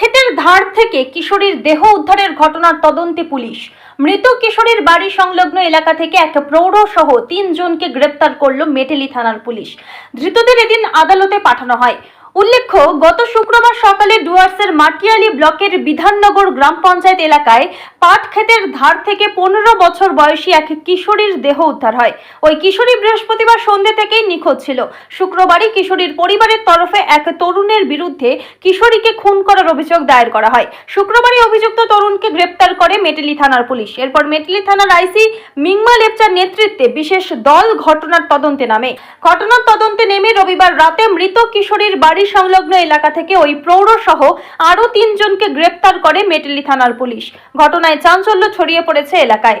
ক্ষেতের ধার থেকে কিশোরীর দেহ উদ্ধারের ঘটনার তদন্তে পুলিশ। মৃত কিশোরীর বাড়ি সংলগ্ন এলাকা থেকে একটা প্রৌঢ় সহ তিনজনকে গ্রেপ্তার করল মেটেলি থানার পুলিশ। ধৃতদের এদিন আদালতে পাঠানো হয়। উল্লেখ্য, গত শুক্রবার সকালে ডুয়ার্সের মাটিয়ালি ব্লকের বিধাননগর গ্রাম পঞ্চায়েত এলাকায় পাট ক্ষেতের ধার থেকে পনেরো বছর বয়সী এক কিশোরীর দেহ উদ্ধার হয়। ওই কিশোরী বৃহস্পতিবার সন্ধ্যে থেকেই নিখোঁজ ছিল। শুক্রবারই কিশোরীর পরিবারের তরফে এক তরুণের বিরুদ্ধে কিশোরীকে খুন করার অভিযোগ দায়ের করা হয়। শুক্রবারই অভিযুক্ত তরুণকে গ্রেপ্তার করে মেটেলি থানার পুলিশ। এরপর মেটেলি থানার আইসি মিংমা লেপচার নেতৃত্বে বিশেষ দল ঘটনার তদন্তে নামে। ঘটনার তদন্তে নেমে রবিবার রাতে মৃত কিশোরীর বাড়ি সংলগ্ন এলাকা থেকে ওই প্রৌঢ়সহ আরও তিনজনকে গ্রেপ্তার করে মেটেলি থানার পুলিশ। ঘটনায় চাঞ্চল্য ছড়িয়ে পড়েছে এলাকায়।